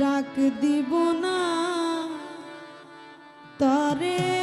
ডাক দিব না। তরে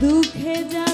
দুঃখে যা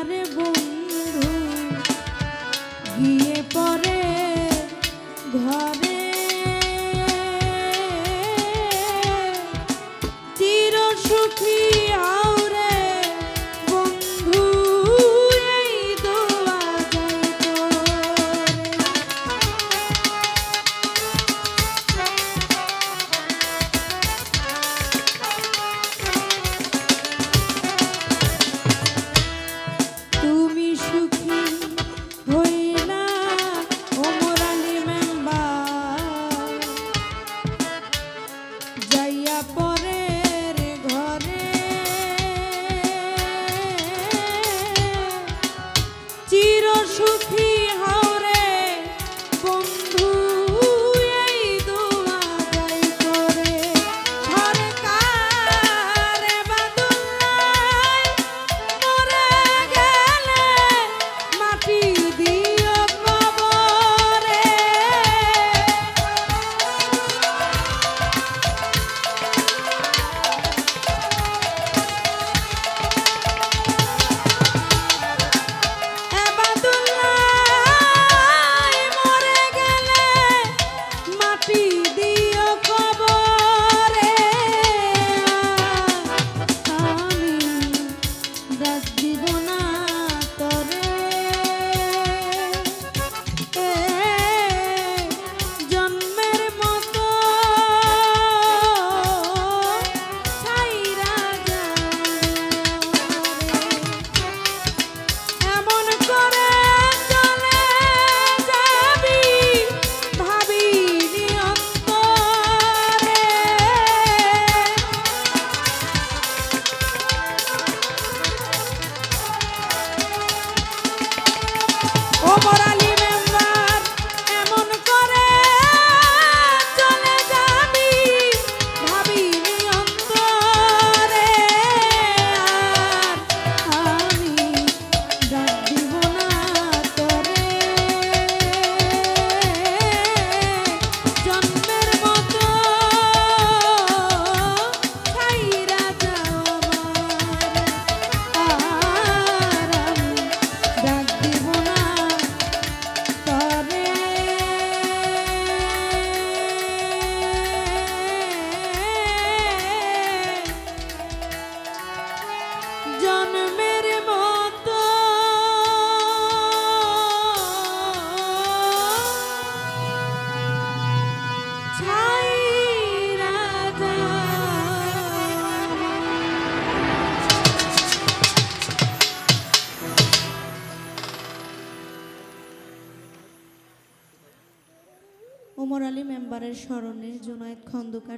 হইলা রে বন্ধু গিয়ে স্মরণে জুনায়েদ খন্দকার